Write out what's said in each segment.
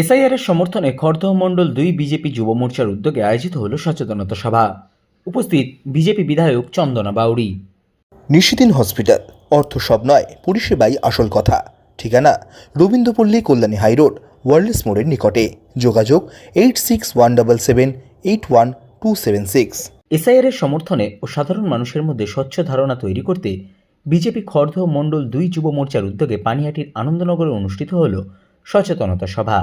SIR এর সমর্থনে খড়দহ মণ্ডল দুই বিজেপি যুব মোর্চার উদ্যোগে আয়োজিত হল সচেতনতা সভা। উপস্থিত বিজেপি বিধায়ক চন্দনা বাউরি নিশিদিন হসপিটাল অর্থ সব নয় পরিষেবাই আসল কথা। ঠিকানা রবীন্দ্রপল্লী কল্যাণী হাইরোড ওয়ার্ল্ডস মোড়ের নিকটে। যোগাযোগ eight six one double seven eight one two seven six. SIR এর সমর্থনে ও সাধারণ মানুষের মধ্যে স্বচ্ছ ধারণা তৈরি করতে বিজেপি খড়দহ মণ্ডল দুই যুব মোর্চার উদ্যোগে পানিহাটির আনন্দনগরে অনুষ্ঠিত হল সচেতনতা সভা।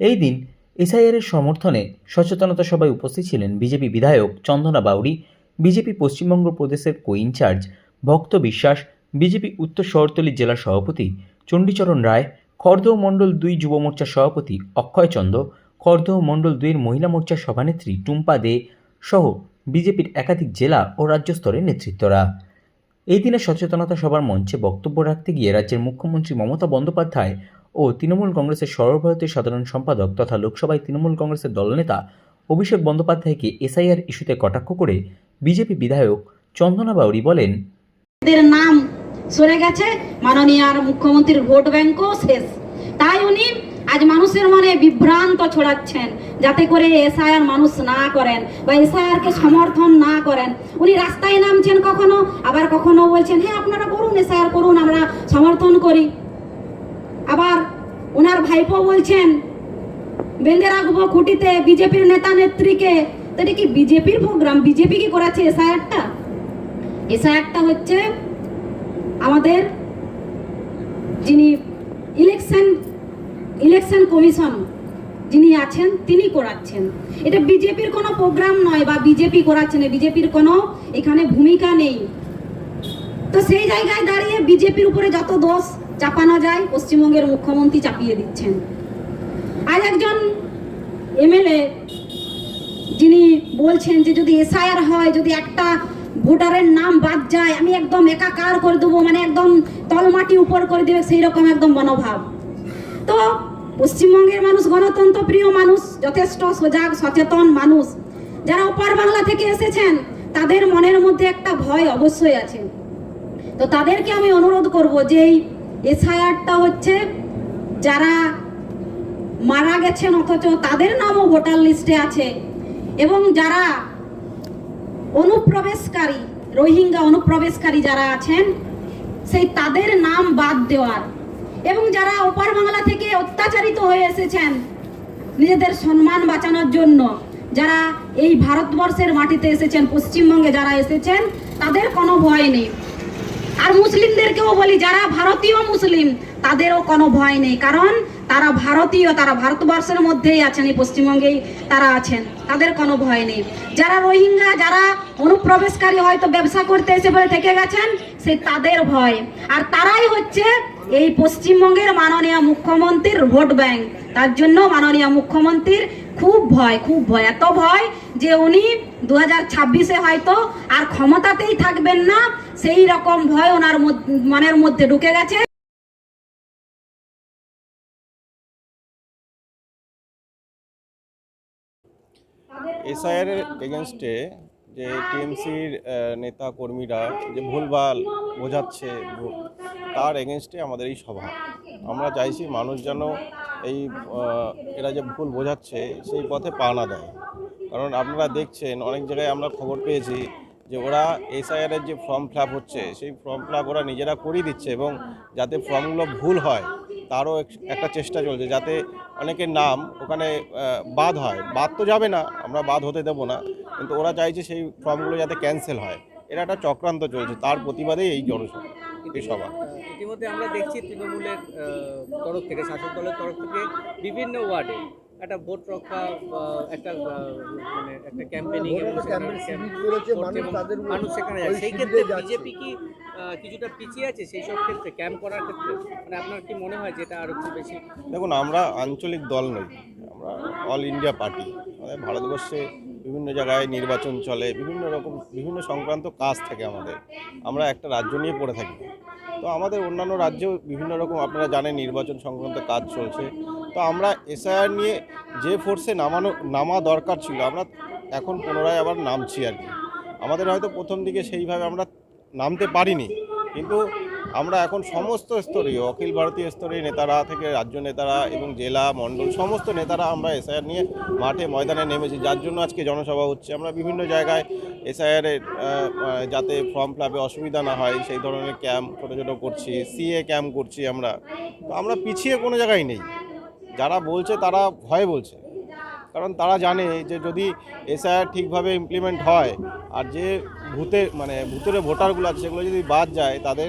এই দিন এসআইআর এর সমর্থনে সচেতনতা সভায় উপস্থিত ছিলেন বিজেপি বিধায়ক চন্দনা বাউরি বিজেপি পশ্চিমবঙ্গ প্রদেশের কো ইনচার্জ ভক্ত বিশ্বাস, বিজেপি উত্তর শহরতলি জেলা সভাপতি চণ্ডীচরণ রায়, খড়দহ মণ্ডল দুই যুব মোর্চার সভাপতি অক্ষয় চন্দ মণ্ডল দুইয়ের মহিলা মোর্চার সভানেত্রী টুম্পা দে সহ বিজেপির একাধিক জেলা ও রাজ্য স্তরের নেতৃত্বরা। এই দিনে সচেতনতা সভার মঞ্চে বক্তব্য রাখতে গিয়ে রাজ্যের মুখ্যমন্ত্রী মমতা বন্দ্যোপাধ্যায় ও তৃণমূল কংগ্রেসের সর্বভারতীয় সাধারণ সম্পাদক তথা লোকসভায় তৃণমূল কংগ্রেসের দলনেতা অভিষেক বন্দ্যোপাধ্যায়কে এসআইআর ইস্যুতে কটাক্ষ করে বিজেপি বিধায়ক চন্দনা বাউরি বলেন নাম সরে গেছে মাননীয় মুখ্যমন্ত্রীর ভোট ব্যাংকও শেষ। তাই উনি আজ মানুষের মনে বিভ্রান্ত ছড়াচ্ছেন, যাতে করে এসআইআর মানুষ না করেন বা এসআইআর কে সমর্থন না করেন। উনি রাস্তায় নামছেন কখনো, আবার কখনো বলছেন হ্যাঁ আপনারা করুন, এসআইআর করুন, আমরা সমর্থন করি। আবার ওনার ভাইপো বলছেন, বেঁধে রাখব খুঁটিতে বিজেপির নেতা নেত্রীকে। এটা কি বিজেপির প্রোগ্রাম বিজেপি কি করাচ্ছে এসআইআরটা? এসআইআরটা হচ্ছে আমাদের যিনি ইলেকশন ইলেকশন কমিশন যিনি আছেন, তিনি করাচ্ছেন। এটা বিজেপির কোনো প্রোগ্রাম নয় বা বিজেপি করাচ্ছে না। বিজেপির কোনো এখানে ভূমিকা নেই। তো সেই জায়গায় দাঁড়িয়ে বিজেপির উপরে যত দোষ চাপানো যায়, পশ্চিমবঙ্গের মুখ্যমন্ত্রী চাপিয়ে দিচ্ছেন। আজ একজন এমএলএ, যিনি বলছেন যে যদি এসআইআর হয়, যদি একটা ভোটারের নাম বাদ যায়, আমি একদম একাকার করে দেবো মানে একদম তলমাটি উপর করে দেবে সেই রকম একদম মনোভাব। তো পশ্চিমবঙ্গের মানুষ গণতন্ত্র প্রিয় মানুষ, যথেষ্ট সজাগ, সচেতন মানুষ। যারা ওপার বাংলা থেকে এসেছেন, তাদের মনের মধ্যে একটা ভয় অবশ্যই আছে। তো তাদেরকে আমি অনুরোধ করব যে এই এসআইআরটা হচ্ছে যারা মারা গেছেন অথচ তাদের নামও ভোটার লিস্টে আছে এবং যারা অনুপ্রবেশকারী, রোহিঙ্গা অনুপ্রবেশকারী যারা আছেন, সেই তাদের নাম বাদ দেওয়ার এবং যারা ওপার বাংলা থেকে অত্যাচারিত হয়ে এসেছেন, নিজেদের সম্মান বাঁচানোর জন্য যারা এই ভারতবর্ষের মাটিতে এসেছেন, পশ্চিমবঙ্গে যারা এসেছেন, তাদের কোনো ভয় নেই। আর মুসলিমদেরকেও বলি, যারা ভারতীয় মুসলিম, তাদেরও কোনো ভয় নেই। কারণ তারা ভারতীয়, তারা ভারতবর্ষের মধ্যেই আছেন, এই পশ্চিমবঙ্গেই তারা আছেন। তাদের কোনো ভয় নেই। যারা রোহিঙ্গা, যারা অনুপ্রবেশকারী হয়তো ব্যবসা করতে এসে বলে থেকে গেছেন, সে তাদের ভয়। আর তারাই হচ্ছে এই পশ্চিমবঙ্গের মাননীয় মুখ্যমন্ত্রীর ভোট ব্যাংক। তার জন্য মাননীয় মুখ্যমন্ত্রীর খুব ভয় খুব ভয়। এত ভয় যে উনি দু হাজার ছাব্বিশে হয়তো আর ক্ষমতাতেই থাকবেন না, সেই রকম ভয় ওনার মনের মধ্যে ঢুকে গেছে। এসআইআর এগেনস্টে যে টিএমসির নেতা কর্মীরা যে ভুলভাল বোঝাচ্ছে তার এগেনস্টে আমাদের এই সভা। আমরা চাইছি মানুষ যেন এই এরা যে ভুল বোঝাচ্ছে সেই পথে পা না দেয়। কারণ আপনারা দেখছেন, অনেক জায়গায় আমরা খবর পেয়েছি যে ওরা এসআইআরের যে ফর্ম ফিল হচ্ছে, সেই ফর্ম ফিল ওরা নিজেরা করিয়ে দিচ্ছে এবং যাতে ফর্মগুলো ভুল হয়, তারও এক- একটা চেষ্টা চলছে যাতে অনেকের নাম ওখানে বাদ হয়। বাদ তো যাবে না, আমরা বাদ হতে দেবো না, কিন্তু ওরা চাইছে সেই ফর্মগুলো যাতে ক্যান্সেল হয়। এটা একটা চক্রান্ত চলছে, তার প্রতিবাদেই এই জনসভা, এই সভা। ইতিমধ্যে আমরা দেখছি তৃণমূলের তরফ থেকে শাসক দলের তরফ থেকে বিভিন্ন ওয়ার্ডে একটা ভোট রক্ষা একটা মানে একটা ক্যাম্পেনিং মানুষ সেখানে যায়। সেই ক্ষেত্রে বিজেপি কি কিছুটা পিছিয়ে আছে সেই সব ক্ষেত্রে ক্যাম্প করার ক্ষেত্রে? মানে আপনার কি মনে হয় যেটা আরও একটু বেশি? দেখুন আমরা আঞ্চলিক দল নই আমরা অল ইন্ডিয়া পার্টি আমাদের ভারতবর্ষে বিভিন্ন জায়গায় নির্বাচন চলে বিভিন্ন রকম বিভিন্ন সংক্রান্ত কাজ থাকে আমাদের। আমরা একটা রাজ্য নিয়ে পড়ে থাকি। তো আমাদের অন্যান্য রাজ্যেও বিভিন্ন রকম আপনারা জানেন নির্বাচন সংক্রান্ত কাজ চলছে। তো আমরা এসআইআর নিয়ে যে ফোর্সে নামানো, নামা দরকার ছিল, আমরা এখন পুনরায় আবার নামছি আর কি। আমাদের হয়তো প্রথম দিকে সেইভাবে আমরা নামতে পারিনি, কিন্তু আমরা এখন সমস্ত স্তরীয়, অখিল ভারতীয় স্তরীয় নেতারা থেকে রাজ্য নেতারা এবং জেলা, মণ্ডল, সমস্ত নেতারা আমরা এসআইআর নিয়ে মাঠে ময়দানে নেমেছি। যার জন্য আজকে জনসভা হচ্ছে। আমরা বিভিন্ন জায়গায় এসআইআর যাতে ফর্ম ফিলাপে অসুবিধা না হয়, সেই ধরনের ক্যাম্প ছোটো ছোটো করছি সিএ ক্যাম্প করছি আমরা। তো আমরা পিছিয়ে কোনো জায়গায় নেই। যারা বলছে তারা ভয় বলছে। কারণ তারা জানে যে যদি এসআইআর ঠিকভাবে ইমপ্লিমেন্ট হয়, আর যে ভূতে মানে ভূতের ভোটারগুলো আছে, সেগুলো যদি বাদ যায়, তাদের